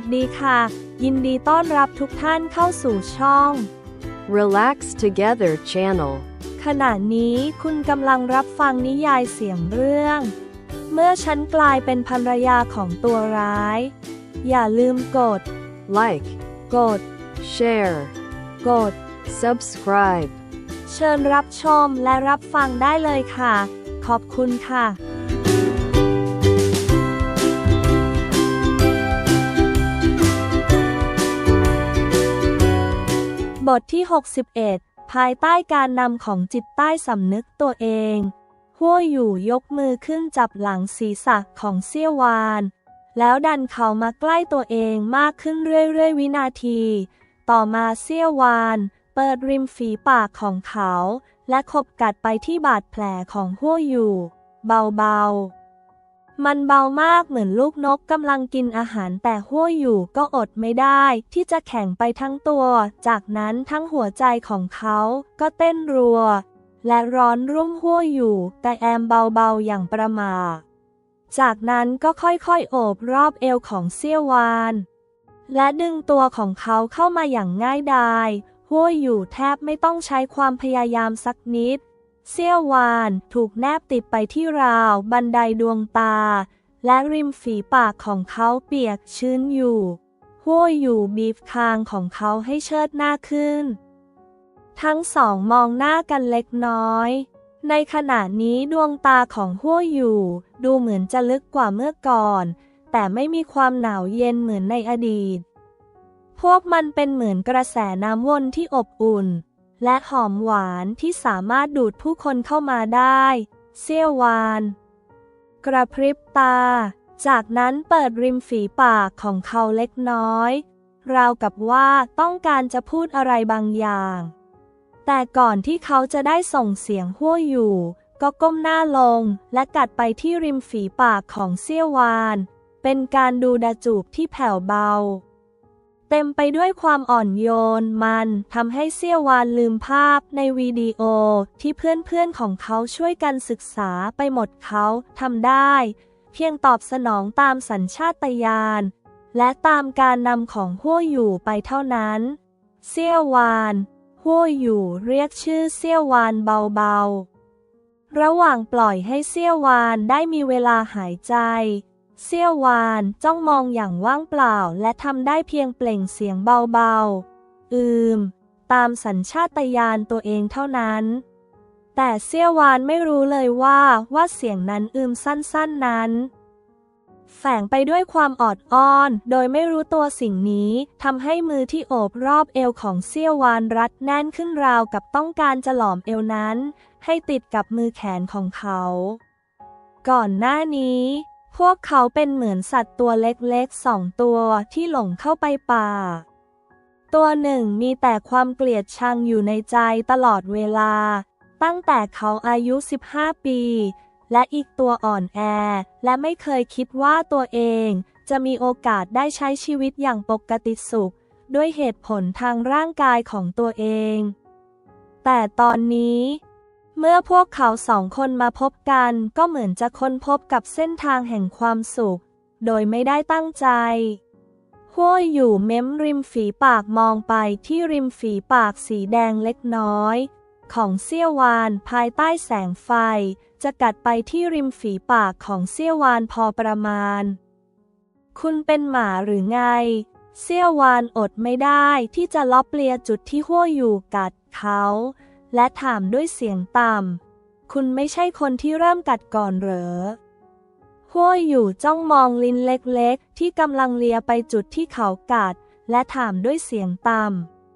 วัสดีค่ะ ยินดีต้อนรับทุกท่านเข้าสู่ช่อง Relax Together channel. ขณะนี้คุณกำลังรับฟังนิยายเสียงเรื่อง เมื่อฉันกลายเป็นภรรยาของตัวร้าย อย่าลืมกด Like, กด share, กด subscribe. เชิญรับชมและรับฟังได้เลยค่ะ ขอบคุณค่ะ บทที่ 61 ภายใต้การนำของจิตใต้สำนึกตัวเองหัวอยู่ยกมือขึ้นจับหลังศีรษะของเซี่ยววาน แล้วดันเขามาใกล้ตัวเองมากขึ้นเรื่อยๆ วินาที ต่อมาเซี่ยววาน เปิดริมฝีปากของเขา และขบกัดไปที่บาดแผลของหัวอยู่ เบาๆ มันเบามากเหมือนลูกนกกำลังกินอาหารแต่หัวอยู่ก็อดไม่ได้ ที่จะแข็งไปทั้งตัว จากนั้นทั้งหัวใจของเขาก็เต้นรัว และร้อนรุ่มหัวอยู่ แต่แอมเบาๆอย่างประมา จากนั้นก็ค่อยๆโอบรอบเอวของเซี่ยววาน และดึงตัวของเขาเข้ามาอย่างง่ายดายหัวอยู่แทบไม่ต้องใช้ความพยายามสักนิด เซี่ยววานถูกแนบติดไปที่ราวบันไดดวงตา และริมฝีปากของเขาเปียกชื้นอยู่หัวอยู่บีบคางของเขาให้เชิดหน้าขึ้น ทั้งสองมองหน้ากันเล็กน้อย ในขณะนี้ดวงตาของหัวอยู่ ดูเหมือนจะลึกกว่าเมื่อก่อน แต่ไม่มีความหนาวเย็นเหมือนในอดีต พวกมันเป็นเหมือนกระแสน้ำวนที่อบอุ่น และหอมหวานที่สามารถดูดผู้คนเข้ามาได้ เซี่ยววาน กระพริบตา จากนั้นเปิดริมฝีปากของเขาเล็กน้อย ราวกับว่าต้องการจะพูดอะไรบางอย่าง แต่ก่อนที่เขาจะได้ส่งเสียงหัวอยู่ ก็ก้มหน้าลงและกัดไปที่ริมฝีปากของเซี่ยววาน เป็นการดูดาจูบที่แผ่วเบา เต็มไปด้วยความอ่อนโยนมันทำให้เซี่ยววานลืมภาพในวิดีโอที่เพื่อนๆของเขาช่วยกันศึกษาไปหมดเขาทำได้ เพียงตอบสนองตามสัญชาตญาณและตามการนำของหัวอยู่ไปเท่านั้น เซี่ยววานหัวอยู่เรียกชื่อเซี่ยววานเบาๆ ระหว่างปล่อยให้เซี่ยววานได้มีเวลาหายใจ เซี่ยววานจ้องมองอย่างว่างเปล่าและทำได้เพียงเปล่งเสียงเบาๆ อืม ตามสัญชาตญาณตัวเองเท่านั้น แต่เซี่ยววานไม่รู้เลยว่าว่าเสียงนั้นอืมสั้นๆนั้น แฝงไปด้วยความออดอ้อน โดยไม่รู้ตัวสิ่งนี้ทำให้มือที่โอบรอบเอวของเซี่ยววานรัดแน่นขึ้นราวกับต้องการจะหลอมเอวนั้น ให้ติดกับมือแขนของเขา ก่อนหน้านี้ พวกเขาเป็นเหมือนสัตว์ตัวเล็กๆสองตัวที่หลงเข้าไปป่า ตัวหนึ่งมีแต่ความเกลียดชังอยู่ในใจตลอดเวลา ตั้งแต่เขาอายุ 15 ปี และอีกตัวอ่อนแอ และไม่เคยคิดว่าตัวเองจะมีโอกาสได้ใช้ชีวิตอย่างปกติสุข ด้วยเหตุผลทางร่างกายของตัวเอง แต่ตอนนี้ เมื่อพวกเขาสองคนมาพบกันก็เหมือนจะค้นพบกับเส้นทางแห่งความสุข โดยไม่ได้ตั้งใจห้วยอยู่เม้มริมฝีปากมองไปที่ริมฝีปากสีแดงเล็กน้อย ของเซี่ยววานภายใต้แสงไฟ จะกัดไปที่ริมฝีปากของเซี่ยววานพอประมาณ คุณเป็นหมาหรือไงเซี่ยววานอดไม่ได้ที่จะล็อบเลียจุดที่หัวอยู่กัดเขา และถามด้วยเสียงต่ำ คุณไม่ใช่คนที่เริ่มกัดก่อนเหรอหัวอยู่จ้องมองลิ้นเล็กๆ ที่กำลังเลียไปจุดที่เขากัด และถามด้วยเสียงต่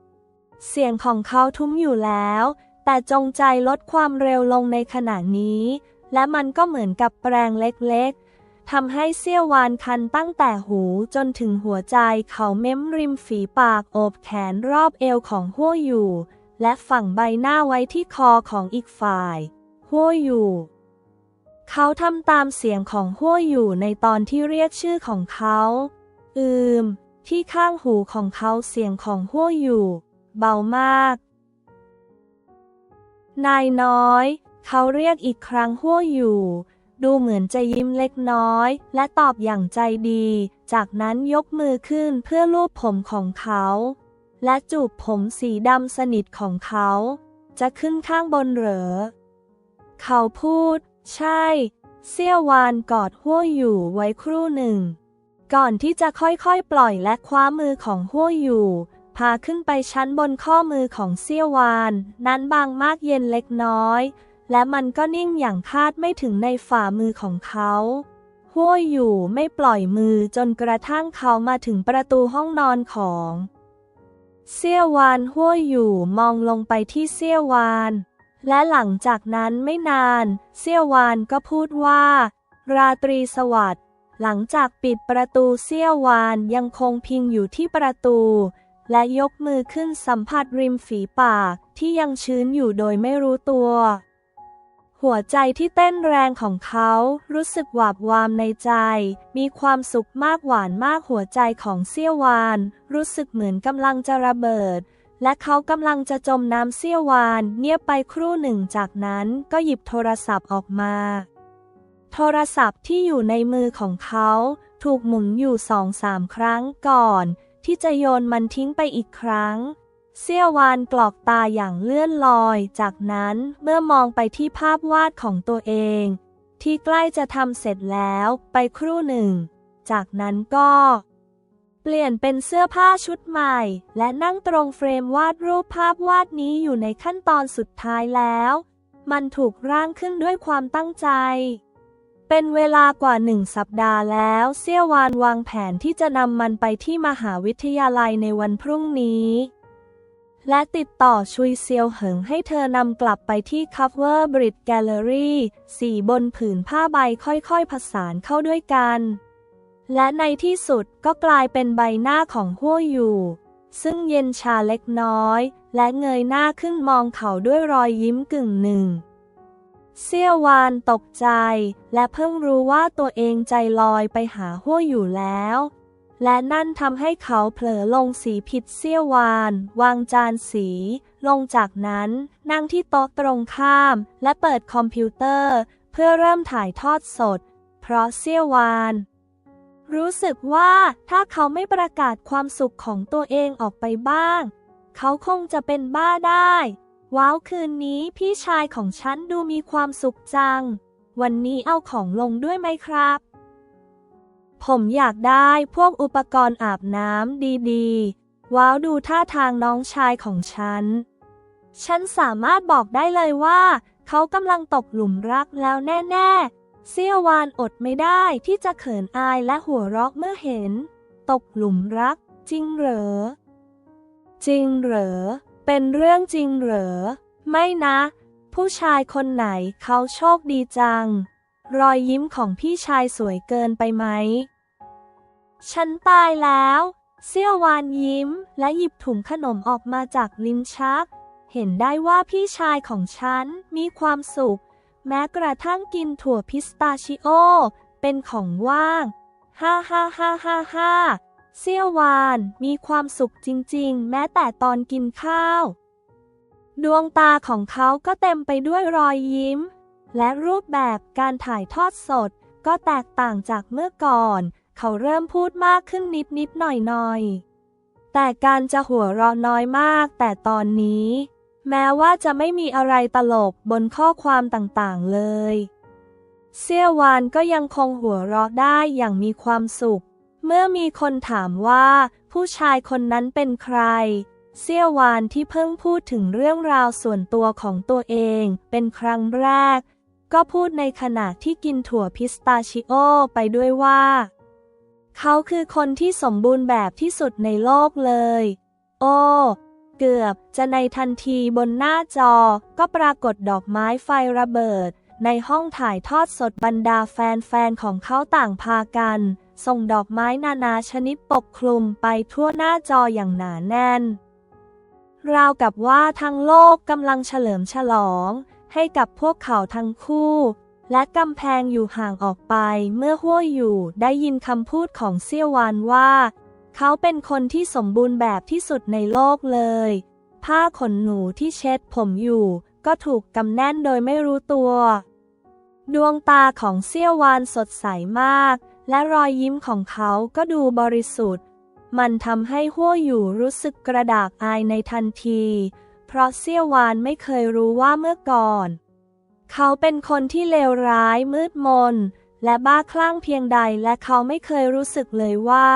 ำ เสียงของเขาทุ้มอยู่แล้ว แต่จงใจลดความเร็วลงในขณะนี้ และมันก็เหมือนกับแปรงเล็กๆ ทำให้เซี่ยววานคันตั้งแต่หูจนถึงหัวใจเขาเม้มริมฝีปากโอบแขนรอบเอวของหัวอยู่ และฝังใบหน้าไว้ที่คอของอีกฝ่ายหัวอยู่ เขาทำตามเสียงของหัวอยู่ในตอนที่เรียกชื่อของเขา อืม ที่ข้างหูของเขาเสียงของหัวอยู่ เบามาก นายน้อย เขาเรียกอีกครั้งหัวอยู่ ดูเหมือนจะยิ้มเล็กน้อย และตอบอย่างใจดี จากนั้นยกมือขึ้นเพื่อลูบผมของเขา และจูบผมสีดำสนิทของเขา จะขึ้นข้างบนเหรอ เขาพูด ใช่ เซี่ยววานกอดหัวอยู่ไว้ครู่หนึ่ง ก่อนที่จะค่อยๆ ปล่อยและคว้ามือของหัวอยู่ พาขึ้นไปชั้นบนข้อมือของเซี่ยววาน นั้นบางมากเย็นเล็กน้อย และมันก็นิ่งอย่างคาดไม่ถึงในฝ่ามือของเขาหัวอยู่ไม่ปล่อยมือจนกระทั่งเขามาถึงประตูห้องนอนของ เซี่ยววานหัวอยู่มองลงไปที่เซี่ยววาน และหลังจากนั้นไม่นาน เซี่ยววานก็พูดว่า ราตรีสวัสดิ์ หลังจากปิดประตูเซี่ยววานยังคงพิงอยู่ที่ประตู และยกมือขึ้นสัมผัสริมฝีปากที่ยังชื้นอยู่โดยไม่รู้ตัว หัวใจที่เต้นแรงของเขารู้สึกหวาบวามในใจ มีความสุขมากหวานมากหัวใจของเซี่ยววาน รู้สึกเหมือนกำลังจะระเบิด และเขากำลังจะจมน้ำเซี่ยววานเงียบไปครู่หนึ่งจากนั้นก็หยิบโทรศัพท์ออกมา โทรศัพท์ที่อยู่ในมือของเขา ถูกหมุนอยู่สองสามครั้งก่อน ที่จะโยนมันทิ้งไปอีกครั้ง เซี่ยววานกรอกตาอย่างเลื่อนลอย จากนั้นเมื่อมองไปที่ภาพวาดของตัวเอง ที่ใกล้จะทำเสร็จแล้วไปครู่หนึ่ง จากนั้นก็ เปลี่ยนเป็นเสื้อผ้าชุดใหม่ และนั่งตรงเฟรมวาดรูปภาพวาดนี้อยู่ในขั้นตอนสุดท้ายแล้ว มันถูกร่างขึ้นด้วยความตั้งใจ เป็นเวลากว่าหนึ่งสัปดาห์แล้วเซี่ยววานวางแผนที่จะนำมันไปที่มหาวิทยาลัยในวันพรุ่งนี้ และติดต่อชุยเซียวเหิงให้เธอนำกลับไปที่ Cover Bridge Gallery สีบนผืนผ้าใบค่อยๆผสานเข้าด้วยกัน และในที่สุดก็กลายเป็นใบหน้าของหัวอยู่ ซึ่งเย็นชาเล็กน้อย และเงยหน้าขึ้นมองเขาด้วยรอยยิ้มกึ่งหนึ่ง เซี่ยววานตกใจ และเพิ่งรู้ว่าตัวเองใจลอยไปหาหัวอยู่แล้ว และนั่นทำให้เขาเผลอลงสีผิดเซี่ยววาน วางจานสี ลงจากนั้น นั่งที่โต๊ะตรงข้าม และเปิดคอมพิวเตอร์ เพื่อเริ่มถ่ายทอดสด เพราะเซี่ยววาน รู้สึกว่าถ้าเขาไม่ประกาศความสุขของตัวเองออกไปบ้าง เขาคงจะเป็นบ้าได้ ว้าวคืนนี้พี่ชายของฉันดูมีความสุขจัง วันนี้เอาของลงด้วยไหมครับ ผมอยากได้พวกอุปกรณ์อาบน้ำดีๆ ว้าวดูท่าทางน้องชายของฉัน ฉันสามารถบอกได้เลยว่า เขากำลังตกหลุมรักแล้วแน่ๆ เซียววานอดไม่ได้ที่จะเขินอายและหัวเราะเมื่อเห็น ตกหลุมรัก จริงเหรอ จริงเหรอ เป็นเรื่องจริงเหรอ ไม่นะ ผู้ชายคนไหนเขาโชคดีจังรอยยิ้มของพี่ชายสวยเกินไปไหม ฉันตายแล้ว เซี่ยววานยิ้ม และหยิบถุงขนมออกมาจากลิ้นชัก เห็นได้ว่าพี่ชายของฉันมีความสุข แม้กระทั่งกินถั่วพิสตาชิโอ เป็นของว่าง ฮ่าฮ่าฮ่าฮ่าฮ่าเซี่ยววานมีความสุขจริงๆ แม้แต่ตอนกินข้าว ดวงตาของเขาก็เต็มไปด้วยรอยยิ้ม และรูปแบบการถ่ายทอดสดก็แตกต่างจากเมื่อก่อน เขาเริ่มพูดมากขึ้นนิดนิดๆหน่อยหน่อยๆแต่การจะหัวเราะน้อยมากแต่ตอนนี้ แม้ว่าจะไม่มีอะไรตลกบนข้อความต่างๆเลย เซี่ยววานก็ยังคงหัวเราะได้อย่างมีความสุข เมื่อมีคนถามว่า ผู้ชายคนนั้นเป็นใคร เซี่ยววานที่เพิ่งพูดถึงเรื่องราวส่วนตัวของตัวเองเป็นครั้งแรก ก็พูดในขณะที่กินถั่วพิสตาชิโอไปด้วยว่า เขาคือคนที่สมบูรณ์แบบที่สุดในโลกเลย โอ้เกือบจะในทันทีบนหน้าจอก็ปรากฏดอกไม้ไฟระเบิด ในห้องถ่ายทอดสดบรรดาแฟนๆของเขาต่างพากัน ส่งดอกไม้นานาชนิดปกคลุมไปทั่วหน้าจออย่างหนาแน่น ราวกับว่าทั้งโลกกำลังเฉลิมฉลอง ให้กับพวกเขาทั้งคู่ และกำแพงอยู่ห่างออกไปเมื่อหัวอยู่ได้ยินคำพูดของเซี่ยววานว่า เขาเป็นคนที่สมบูรณ์แบบที่สุดในโลกเลย ผ้าขนหนูที่เช็ดผมอยู่ ก็ถูกกำแน่นโดยไม่รู้ตัว ดวงตาของเซี่ยววานสดใสมาก และรอยยิ้มของเขาก็ดูบริสุทธิ์ มันทำให้หัวอยู่รู้สึกกระดากอายในทันที เพราะเซี่ยววานไม่เคยรู้ว่าเมื่อก่อน เขาเป็นคนที่เลวร้ายมืดมน และบ้าคลั่งเพียงใดและเขาไม่เคยรู้สึกเลยว่า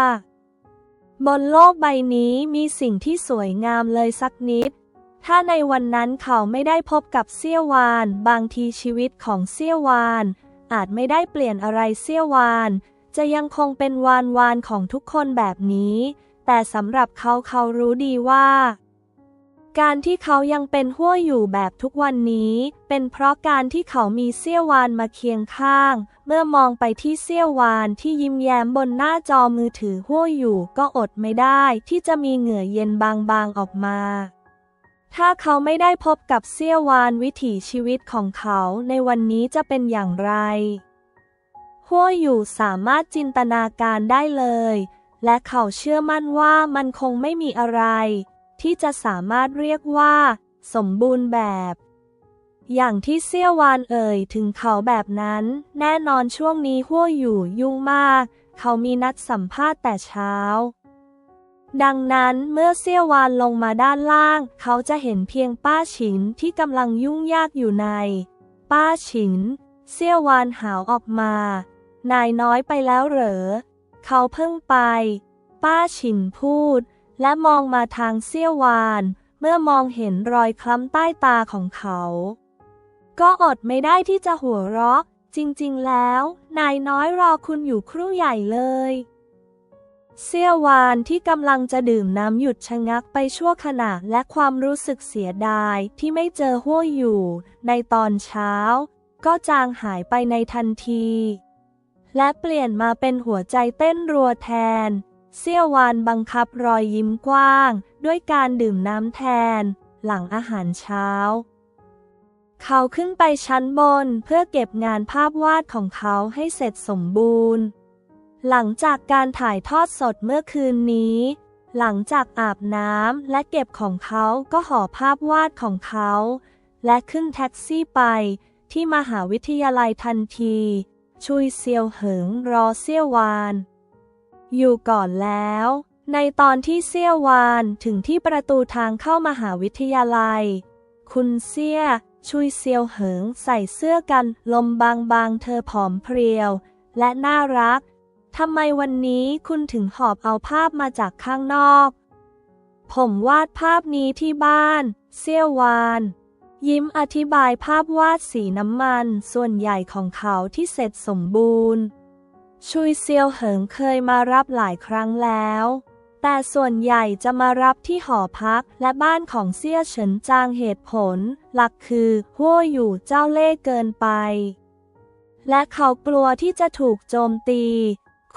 บนโลกใบนี้มีสิ่งที่สวยงามเลยสักนิด ถ้าในวันนั้นเขาไม่ได้พบกับเซี่ยววาน บางทีชีวิตของเซี่ยววาน อาจไม่ได้เปลี่ยนอะไรเซี่ยววาน จะยังคงเป็นวานวานของทุกคนแบบนี้ แต่สำหรับเขาเขารู้ดีว่า การที่เขายังเป็นหัวอยู่แบบทุกวันนี้ เป็นเพราะการที่เขามีเซี่ยววานมาเคียงข้าง เมื่อมองไปที่เซี่ยววานที่ยิ้มแย้มบนหน้าจอมือถือหัวอยู่ก็อดไม่ได้ที่จะมีเหงื่อเย็นบางๆออกมา ถ้าเขาไม่ได้พบกับเซี่ยววานวิถีชีวิตของเขาในวันนี้จะเป็นอย่างไรหัวอยู่สามารถจินตนาการได้เลย และเขาเชื่อมั่นว่ามันคงไม่มีอะไร ที่จะสามารถเรียกว่า สมบูรณ์แบบ อย่างที่เซี่ยววานเอ่ยถึงเขาแบบนั้น แน่นอนช่วงนี้หัวอยู่ยุ่งมาก เขามีนัดสัมภาษณ์แต่เช้า ดังนั้นเมื่อเซี่ยววานลงมาด้านล่าง เขาจะเห็นเพียงป้าฉินที่กำลังยุ่งยากอยู่ใน ป้าฉิน เซี่ยววานหาวออกมา นายน้อยไปแล้วเหรอ เขาเพิ่งไป ป้าฉินพูด และมองมาทางเซี่ยววาน เมื่อมองเห็นรอยคล้ำใต้ตาของเขา ก็อดไม่ได้ที่จะหัวเราะ จริงๆแล้ว นายน้อยรอคุณอยู่ครู่ใหญ่เลยเซี่ยววานที่กำลังจะดื่มน้ำหยุดชะงักไปชั่วขณะและความรู้สึกเสียดายที่ไม่เจอหัวอยู่ ในตอนเช้า ก็จางหายไปในทันที และเปลี่ยนมาเป็นหัวใจเต้นรัวแทน เซี่ยววานบังคับรอยยิ้มกว้าง ด้วยการดื่มน้ำแทน หลังอาหารเช้า เขาขึ้นไปชั้นบนเพื่อเก็บงานภาพวาดของเขาให้เสร็จสมบูรณ์ หลังจากการถ่ายทอดสดเมื่อคืนนี้ หลังจากอาบน้ำและเก็บของเขาก็ห่อภาพวาดของเขา และขึ้นแท็กซี่ไปที่มหาวิทยาลัยทันที ชุยเซียวเหิงรอเซี่ยววาน อยู่ก่อนแล้ว ในตอนที่เซี่ยววานถึงที่ประตูทางเข้ามหาวิทยาลัย คุณเซี่ยชุยเซียวเหิงใส่เสื้อกันลมบางๆ เธอผอมเพรียว และน่ารัก ทำไมวันนี้คุณถึงหอบเอาภาพมาจากข้างนอก ผมวาดภาพนี้ที่บ้าน เซี่ยววาน ยิ้มอธิบายภาพวาดสีน้ำมันส่วนใหญ่ของเขาที่เสร็จสมบูรณ์ ชุยเซียวเหิงเคยมารับหลายครั้งแล้ว แต่ส่วนใหญ่จะมารับที่หอพักและบ้านของเซี่ยเฉินจางเหตุผล หลักคือหัวอยู่เจ้าเล่ห์เกินไป และเขากลัวที่จะถูกโจมตี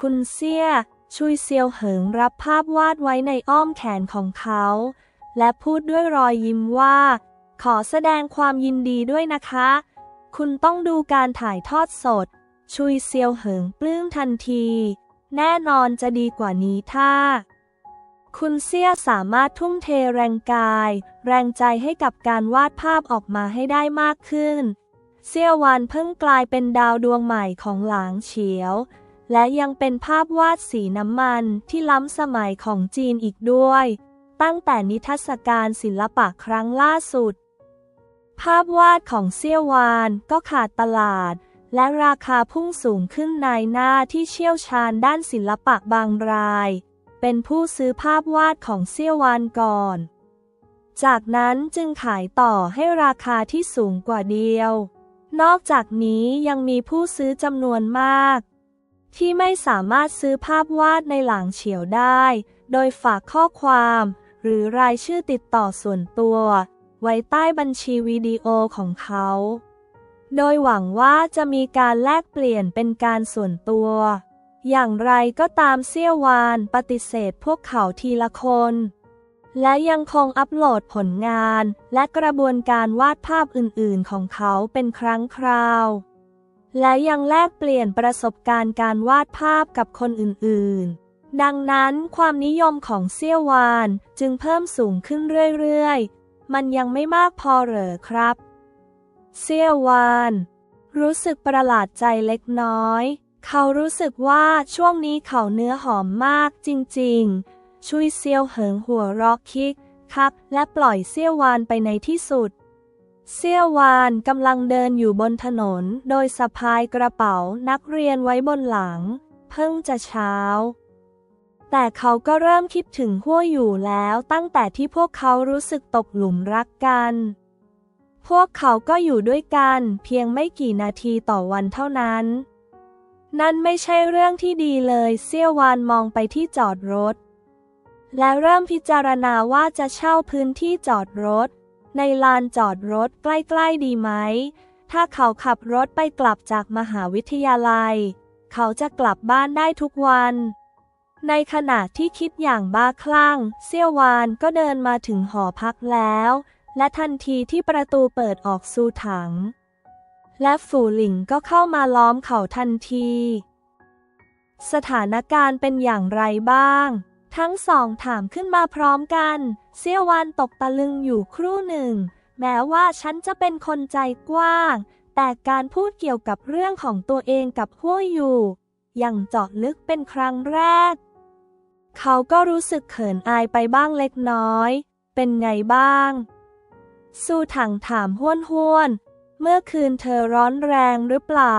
คุณเซี่ยชุยเซียวเหิงรับภาพวาดไว้ในอ้อมแขนของเขา และพูดด้วยรอยยิ้มว่า ขอแสดงความยินดีด้วยนะคะ คุณต้องดูการถ่ายทอดสด ชุยเซียวเหิงปลื้มทันที แน่นอนจะดีกว่านี้ถ้า คุณเซี่ยสามารถทุ่มเทแรงกาย แรงใจให้กับการวาดภาพออกมาให้ได้มากขึ้น เซียววานเพิ่งกลายเป็นดาวดวงใหม่ของหลางเฉียว และยังเป็นภาพวาดสีน้ำมันที่ล้ำสมัยของจีนอีกด้วย ตั้งแต่นิทรรศการศิลปะครั้งล่าสุด ภาพวาดของเซียววานก็ขาดตลาด และราคาพุ่งสูงขึ้นนายหน้าที่เชี่ยวชาญด้านศิลปะบางราย เป็นผู้ซื้อภาพวาดของเซี่ยววานก่อน จากนั้นจึงขายต่อให้ราคาที่สูงกว่าเดียว นอกจากนี้ยังมีผู้ซื้อจำนวนมาก ที่ไม่สามารถซื้อภาพวาดในหลังเฉียวได้ โดยฝากข้อความ หรือรายชื่อติดต่อส่วนตัว ไว้ใต้บัญชีวิดีโอของเขา โดยหวังว่าจะมีการแลกเปลี่ยนเป็นการส่วนตัว อย่างไรก็ตามเซี่ยววานปฏิเสธพวกเขาทีละคน และยังคงอัปโหลดผลงานและกระบวนการวาดภาพอื่นๆของเขาเป็นครั้งคราว และยังแลกเปลี่ยนประสบการณ์การวาดภาพกับคนอื่นๆดังนั้นความนิยมของเซี่ยววานจึงเพิ่มสูงขึ้นเรื่อย ๆ มันยังไม่มากพอเหรอครับ เซียววาน รู้สึกประหลาดใจเล็กน้อย เขารู้สึกว่าช่วงนี้เขาเนื้อหอมมากจริงๆ ชุยเซียวเหิงหัวรอกคิกครับ และปล่อยเซียววานไปในที่สุด เซียววานกำลังเดินอยู่บนถนน โดยสะพายกระเป๋านักเรียนไว้บนหลัง เพิ่งจะเช้า แต่เขาก็เริ่มคิดถึงหัวอยู่แล้วตั้งแต่ที่พวกเขารู้สึกตกหลุมรักกัน พวกเขาก็อยู่ด้วยกันเพียงไม่กี่นาทีต่อวันเท่านั้น นั่นไม่ใช่เรื่องที่ดีเลยเซี่ยววานมองไปที่จอดรถ และเริ่มพิจารณาว่าจะเช่าพื้นที่จอดรถ ในลานจอดรถใกล้ๆดีไหม ถ้าเขาขับรถไปกลับจากมหาวิทยาลัย เขาจะกลับบ้านได้ทุกวัน ในขณะที่คิดอย่างบ้าคลั่ง เซี่ยววานก็เดินมาถึงหอพักแล้ว และทันทีที่ประตูเปิดออกสู่ถัง และฝูหลิงก็เข้ามาล้อมเขาทันที สถานการณ์เป็นอย่างไรบ้าง ทั้งสองถามขึ้นมาพร้อมกัน เซียววานตกตะลึงอยู่ครู่หนึ่ง แม้ว่าฉันจะเป็นคนใจกว้าง แต่การพูดเกี่ยวกับเรื่องของตัวเองกับหัวอยู่ อย่างเจาะลึกเป็นครั้งแรก เขาก็รู้สึกเขินอายไปบ้างเล็กน้อย เป็นไงบ้าง สู้ถังถามห้วนห้วน เมื่อคืนเธอร้อนแรงหรือเปล่า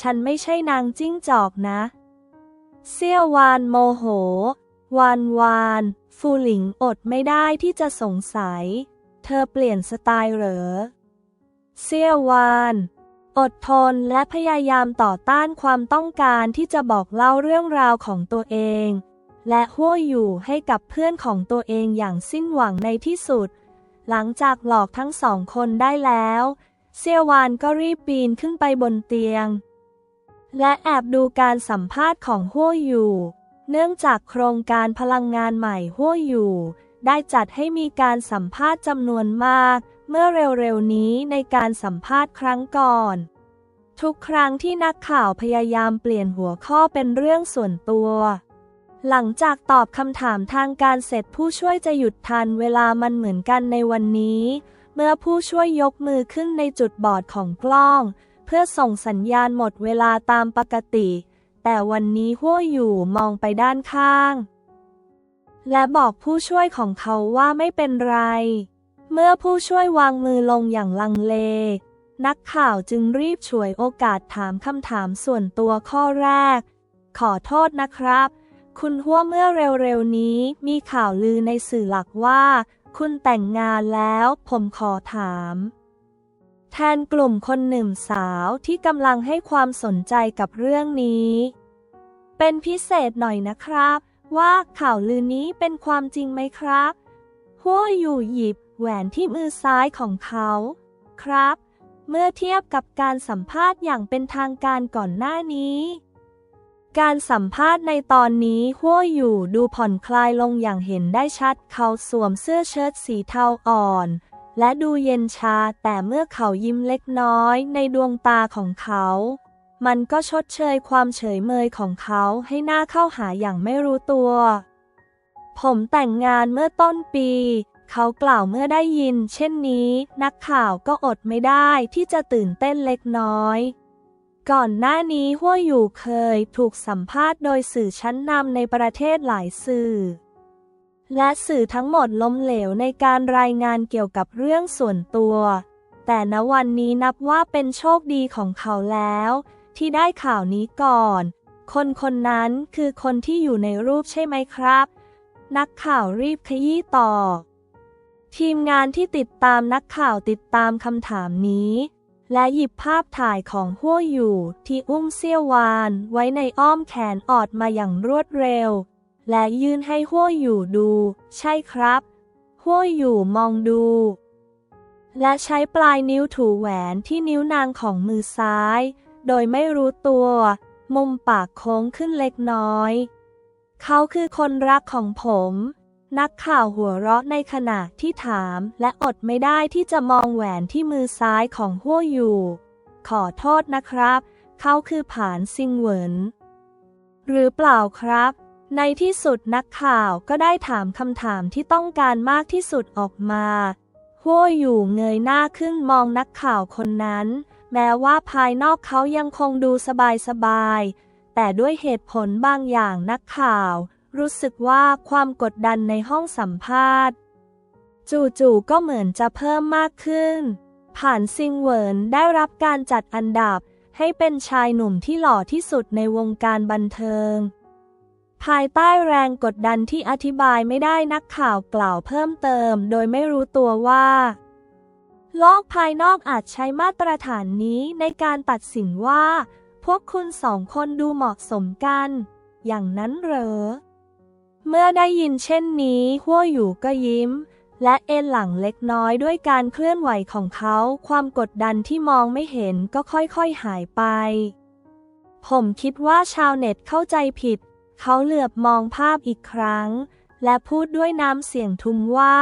ฉันไม่ใช่นางจิ้งจอกนะ เซี่ยววานโมโห วานวาน ฟูหลิงอดไม่ได้ที่จะสงสัย เธอเปลี่ยนสไตล์เหรอ เซี่ยววานอดทนและพยายามต่อต้านความต้องการที่จะบอกเล่าเรื่องราวของตัวเอง และหัวอยู่ให้กับเพื่อนของตัวเองอย่างสิ้นหวังในที่สุด หลังจากหลอกทั้งสองคนได้แล้ว เซียววานก็รีบปีนขึ้นไปบนเตียง และแอบดูการสัมภาษณ์ของหัวอยู่ เนื่องจากโครงการพลังงานใหม่หัวอยู่ ได้จัดให้มีการสัมภาษณ์จำนวนมาก เมื่อเร็วๆนี้ในการสัมภาษณ์ครั้งก่อน ทุกครั้งที่นักข่าวพยายามเปลี่ยนหัวข้อเป็นเรื่องส่วนตัว หลังจากตอบคำถามทางการเสร็จผู้ช่วยจะหยุดทันเวลามันเหมือนกันในวันนี้ เมื่อผู้ช่วยยกมือขึ้นในจุดบอดของกล้อง เพื่อส่งสัญญาณหมดเวลาตามปกติ แต่วันนี้หัวอยู่มองไปด้านข้าง และบอกผู้ช่วยของเขาว่าไม่เป็นไร เมื่อผู้ช่วยวางมือลงอย่างลังเล นักข่าวจึงรีบฉวยโอกาสถามคำถามส่วนตัวข้อแรก ขอโทษนะครับ คุณหัวเมื่อเร็วๆนี้มีข่าวลือในสื่อหลักว่า คุณแต่งงานแล้วผมขอถาม แทนกลุ่มคนหนึ่งสาวที่กำลังให้ความสนใจกับเรื่องนี้ เป็นพิเศษหน่อยนะครับ ว่าข่าวลือนี้เป็นความจริงไหมครับหัวอยู่หยิบแหวนที่มือซ้ายของเขา ครับ เมื่อเทียบกับการสัมภาษณ์อย่างเป็นทางการก่อนหน้านี้ การสัมภาษณ์ในตอนนี้หัวอยู่ดูผ่อนคลายลงอย่างเห็นได้ชัด เขาสวมเสื้อเชิ้ตสีเทาอ่อน และดูเย็นชาแต่เมื่อเขายิ้มเล็กน้อยในดวงตาของเขา มันก็ชดเชยความเฉยเมยของเขาให้หน้าเข้าหาอย่างไม่รู้ตัว ผมแต่งงานเมื่อต้นปี เขากล่าวเมื่อได้ยิน เช่นนี้ นักข่าวก็อดไม่ได้ที่จะตื่นเต้นเล็กน้อย ก่อนหน้านี้หัวอยู่เคยถูกสัมภาษณ์โดยสื่อชั้นนำในประเทศหลายสื่อ และสื่อทั้งหมดล้มเหลวในการรายงานเกี่ยวกับเรื่องส่วนตัว แต่ณวันนี้นับว่าเป็นโชคดีของเขาแล้ว ที่ได้ข่าวนี้ก่อน คนคนนั้นคือคนที่อยู่ในรูปใช่ไหมครับ นักข่าวรีบขยี้ต่อ ทีมงานที่ติดตามนักข่าวติดตามคำถามนี้ และหยิบภาพถ่ายของหัวอยู่ ที่อุ้มเซี่ยววานไว้ในอ้อมแขนออดมาอย่างรวดเร็ว และยื่นให้หัวอยู่ดู ใช่ครับหัวอยู่มองดู และใช้ปลายนิ้วถูแหวนที่นิ้วนางของมือซ้าย โดยไม่รู้ตัว มุมปากโค้งขึ้นเล็กน้อย เขาคือคนรักของผม นักข่าวหัวเราะในขณะที่ถาม และอดไม่ได้ที่จะมองแหวนที่มือซ้ายของหัวอยู่ ขอโทษนะครับ เขาคือผานซิงเหวินหรือเปล่าครับ ในที่สุดนักข่าวก็ได้ถามคำถามที่ต้องการมากที่สุดออกมาหัวอยู่เงยหน้าขึ้นมองนักข่าวคนนั้น แม้ว่าภายนอกเขายังคงดูสบายๆแต่ด้วยเหตุผลบางอย่างนักข่าว รู้สึกว่าความกดดันในห้องสัมภาษณ์ จู่ๆก็เหมือนจะเพิ่มมากขึ้น ผ่านซิงเวิร์นได้รับการจัดอันดับให้เป็นชายหนุ่มที่หล่อที่สุดในวงการบันเทิง ภายใต้แรงกดดันที่อธิบายไม่ได้นักข่าวกล่าวเพิ่มเติม โดยไม่รู้ตัวว่า โลกภายนอกอาจใช้มาตรฐานนี้ในการตัดสินว่า พวกคุณสองคนดูเหมาะสมกัน อย่างนั้นเหรอ เมื่อได้ยินเช่นนี้หัวอยู่ก็ยิ้ม และเอ็นหลังเล็กน้อยด้วยการเคลื่อนไหวของเขา ความกดดันที่มองไม่เห็นก็ค่อยๆหายไป ผมคิดว่าชาวเน็ตเข้าใจผิด เขาเหลือบมองภาพอีกครั้ง และพูดด้วยน้ำเสียงทุ้มว่า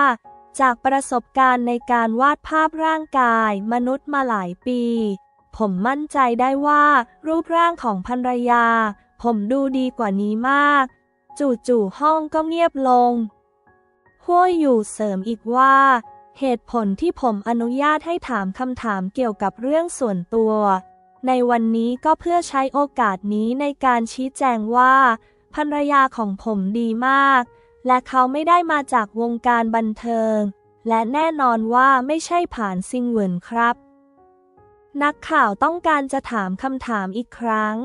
จากประสบการณ์ในการวาดภาพร่างกายมนุษย์มาหลายปี ผมมั่นใจได้ว่า รูปร่างของภรรยา ผมดูดีกว่านี้มาก จู่ๆห้องก็เงียบลงหัวอยู่เสริมอีกว่า เหตุผลที่ผมอนุญาตให้ถามคำถามเกี่ยวกับเรื่องส่วนตัว ในวันนี้ก็เพื่อใช้โอกาสนี้ในการชี้แจงว่าภรรยาของผมดีมาก และเขาไม่ได้มาจากวงการบันเทิง และแน่นอนว่าไม่ใช่ผ่านซิงเวินครับ นักข่าวต้องการจะถามคำถามอีกครั้ง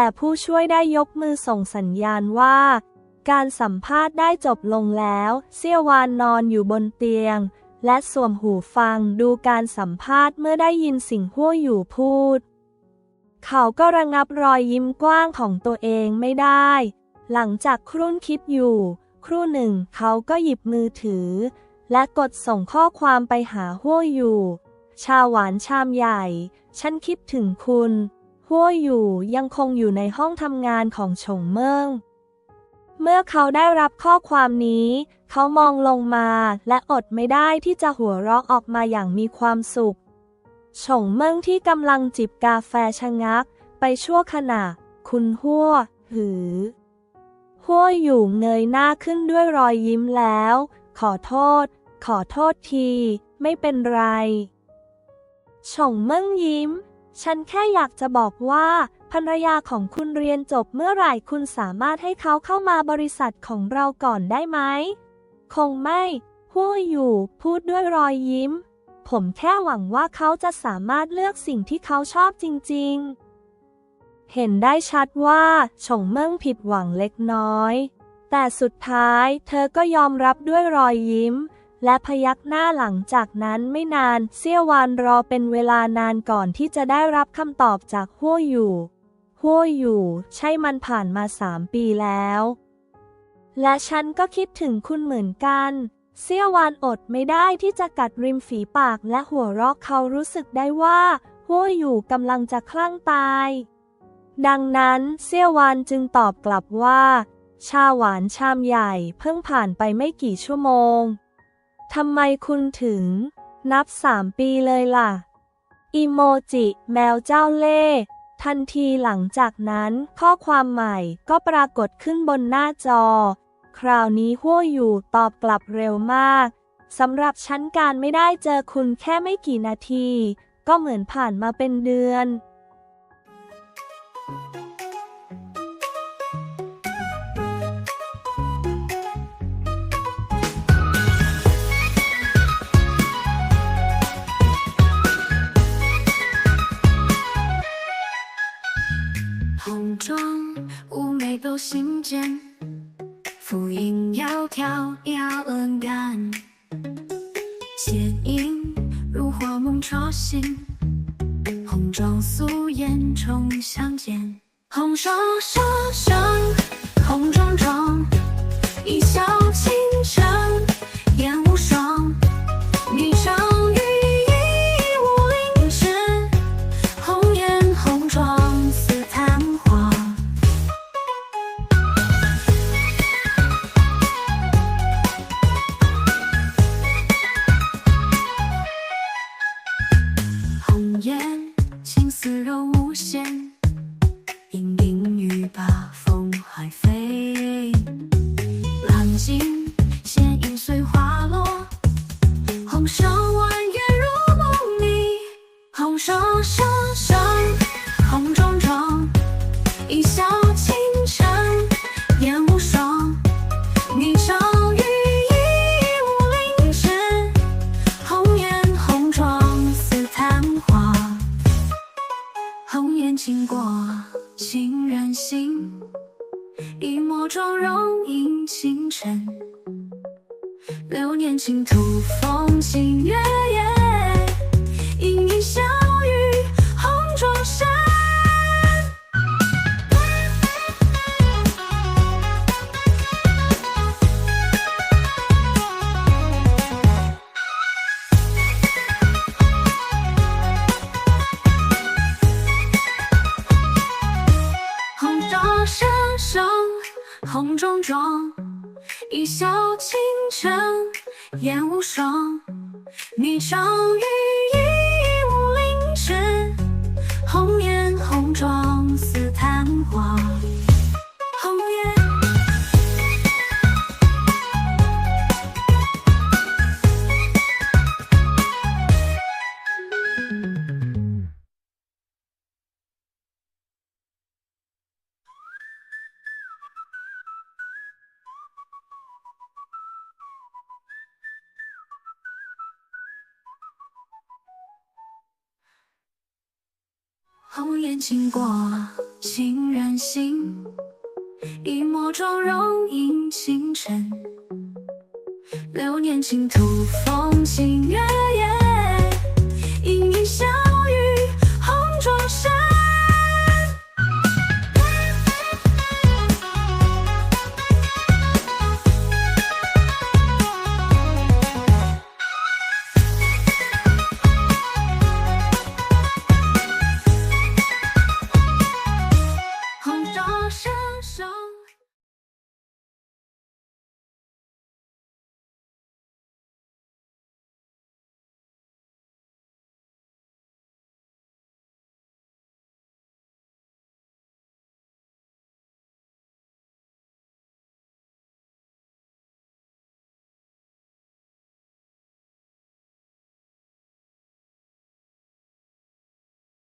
แต่ผู้ช่วยได้ยกมือส่งสัญญาณว่า การสัมภาษณ์ได้จบลงแล้ว เซี่ยวานนอนอยู่บนเตียง และสวมหูฟังดูการสัมภาษณ์เมื่อได้ยินสิ่งหัวอยู่พูด เขาก็ระงับรอยยิ้มกว้างของตัวเองไม่ได้ หลังจากครุ่นคิดอยู่ ครู่หนึ่งเขาก็หยิบมือถือ และกดส่งข้อความไปหาหัวอยู่ ชาหวานชามใหญ่ ฉันคิดถึงคุณ หัวอยู่ยังคงอยู่ในห้องทำงานของฉงเมิงเมื่อเขาได้รับข้อความนี้ เขามองลงมาและอดไม่ได้ที่จะหัวเราะออกมาอย่างมีความสุขฉงเมิงที่กำลังจิบกาแฟชะงัก ไปชั่วขณะ คุณหัวหือหัวอยู่เงยหน้าขึ้นด้วยรอยยิ้มแล้ว ขอโทษ ขอโทษที ไม่เป็นไรฉงเมิงยิ้ม ฉันแค่อยากจะบอกว่า ภรรยาของคุณเรียนจบเมื่อไหร่คุณสามารถให้เขาเข้ามาบริษัทของเราก่อนได้ไหม คงไม่หัวอยู่ พูดด้วยรอยยิ้ม ผมแค่หวังว่าเขาจะสามารถเลือกสิ่งที่เขาชอบจริงๆ เห็นได้ชัดว่าฉงเมิ่งผิดหวังเล็กน้อย แต่สุดท้ายเธอก็ยอมรับด้วยรอยยิ้ม และพยักหน้าหลังจากนั้นไม่นานเซี่ยววานรอเป็นเวลานานก่อนที่จะได้รับคำตอบจากหัวอยู่หัวอยู่ ใช่มันผ่านมาสามปีแล้ว และฉันก็คิดถึงคุณเหมือนกันเซี่ยววานอดไม่ได้ที่จะกัดริมฝีปากและหัวเราะเขารู้สึกได้ว่าหัวอยู่กำลังจะคลั่งตาย ดังนั้นเซี่ยววานจึงตอบกลับว่า ชาหวานชามใหญ่เพิ่งผ่านไปไม่กี่ชั่วโมง ทำไมคุณถึง นับสามปีเลยล่ะอีโมจิ แมวเจ้าเล่ทันทีหลังจากนั้นข้อความใหม่ก็ปรากฏขึ้นบนหน้าจอ คราวนี้หัวอยู่ตอบกลับเร็วมากสำหรับฉันการไม่ได้เจอคุณแค่ไม่กี่นาที ก็เหมือนผ่านมาเป็นเดือน 妩媚都心间，浮影窈窕压栏杆。倩影如花梦初醒，红妆素颜重相见，红手手手，红妆妆，一笑倾城，红袖婉约如梦里，红袖袖袖红妆妆一笑倾城。眼无双，你裳雨衣舞，凌迟红颜红妆似昙花。红颜经过，情人心一抹妆容映清晨。流年轻吐风。山上红妆妆，一笑倾城烟无双。霓裳羽衣舞菱翅，红颜红妆似昙花。经过情人心一抹妆容映清晨流年轻吐风清月夜氤氲相